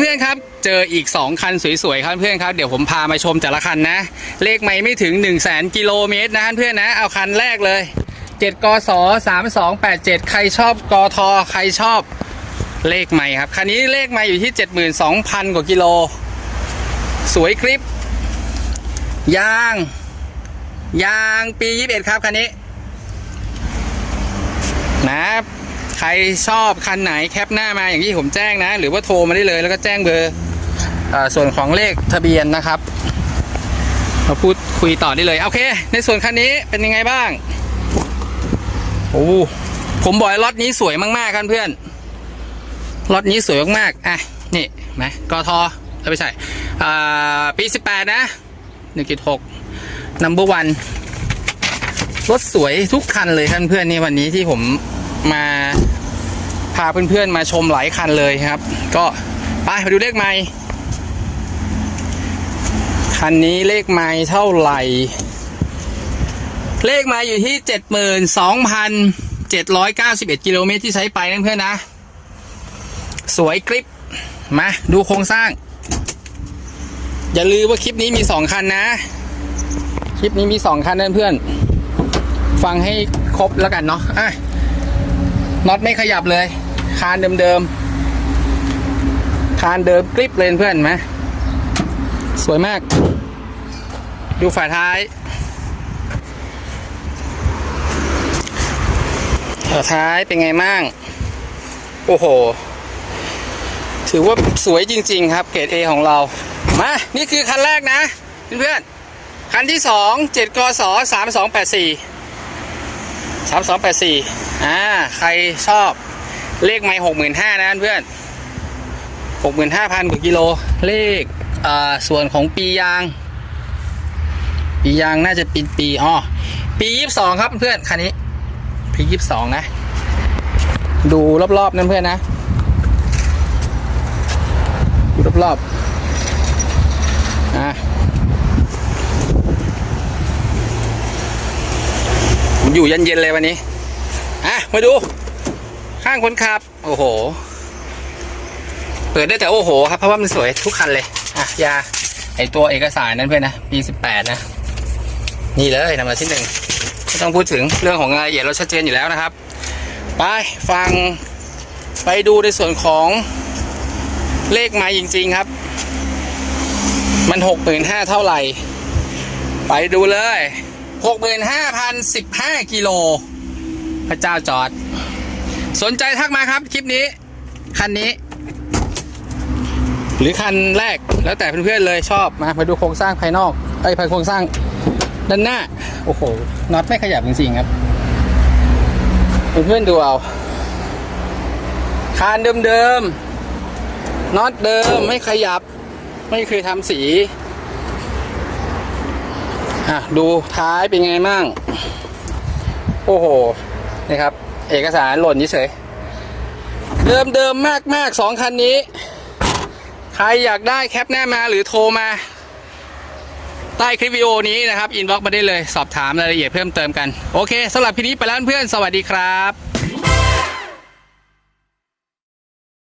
เพื่อนครับ เจออีก 2 คันสวยๆครับเพื่อนครับ เดี๋ยวผมพามาชมแต่ละคันนะ เลขไม่ไม่ถึง 1 0 0 0 0แกิโลเมตรนะเพื่อนนะ เอาคันแรกเลย 7กศ3287 ใครชอบกอทอใครชอบเลขไม่ครับ คันนี้เลขไม่อยู่ที่ 72,000 กว่ากิโล สวยคลิป ยาง ยางปี 21 ครับคันนี้นะ ใครชอบคันไหนแคปหน้ามาอย่างที่ผมแจ้งนะ หรือว่าโทรมาได้เลยแล้วก็แจ้งเบอร์ส่วนของเลขทะเบียนนะครับมาพูดคุยต่อได้เลย โอเค ในส่วนคันนี้เป็นยังไงบ้าง โอ้ผมบอกเลยล็อตนี้สวยมากๆครับเพื่อนล็อตนี้สวยมากๆอะนี่นะกทเอ้ยไม่ใช่อ่าปี 18 นะ 1.6 number one รถสวยทุกคันเลยท่านเพื่อนนี่วันนี้ที่ผม มาพาเพื่อนๆมาชมหลายคันเลยครับ ก็ไปมาดูเลขไม้คันนี้เลขไม้เท่าไหร่ เลขไม้อยู่ที่เจ็ดหมื่นสองพันเจ็ดร้อยเก้าสิบเอ็ดกิโลเมตรที่ใช้ไปนั่นเพื่อนนะ สวยกริปมาดูโครงสร้าง อย่าลืมว่าคลิปนี้มีสองคันนะ คลิปนี้มีสองคันนั่นเพื่อน ฟังให้ครบแล้วกันเนาะอะ น็อตไม่ขยับเลย คานเดิมๆ คานเดิมกริปเลยเพื่อนไหมสวยมาก ดูฝาท้ายฝาท้ายเป็นไงมั่ง โอ้โห ถือว่าสวยจริง ๆ ครับ เกรด A ของเรา มา นี่คือคันแรกนะ เพื่อนๆ คันที่สองเจ็ดกศสามสองแปดสี่ สามสองแปดสี่อ่าใครชอบเลขไม่หกหมื่นห้านะเพื่อนหกหมื่นห้าพันกว่ากิโล เลขอ่าส่วนของปียาง ปียางน่าจะปีปีอ๋อปียี่สิบสองครับเพื่อนคันนี้ ปียี่สิบสองนะ ดูรอบๆนั่นเพื่อนนะดูรอบๆอ่า อยู่เย็นๆเลยวันนี้ อะ มาดู ข้างคนขับ โอ้โห เปิดได้แต่โอ้โห ครับ เพราะว่ามันสวยทุกคันเลย อะ ยา ไอตัวเอกสารนั้นเพื่อนนะ ปีสิบแปดนะ นี่เลยนำมาที่หนึ่งไม่ต้องพูดถึงเรื่องของรายละเอียดเราชัดเจนอยู่แล้วนะครับ ไป ฟัง ไปดูในส่วนของเลขไม้จริง ๆ ครับ มันหกหมื่นห้าเท่าไหร่ ไปดูเลย หกหมื่นห้าพันสิบห้ากิโล พระเจ้าจอด สนใจทักมาครับ คลิปนี้ คันนี้ หรือคันแรกแล้วแต่เพื่อนๆเลยชอบมามาดูโครงสร้างภายนอกไอ้ภายโครงสร้างด้านหน้า โอ้โหน็อตไม่ขยับจริงๆครับ เพื่อนๆดูเอาคานเดิมๆน็อตเดิมไม่ขยับ ไม่เคยทำสี อะดูท้ายเป็นไงมั่ง โอ้โห นี่ครับ เอกสารหล่นเฉยเดิมเดิมมากมากๆสองคันนี้ ใครอยากได้แคปหน้ามาหรือโทรมา ใต้คลิปวิดีโอนี้นะครับอินบ็อกมาได้เลยสอบถามรายละเอียดเพิ่มเติมกัน โอเคสำหรับคลิปนี้ไปแล้วเพื่อนสวัสดีครับ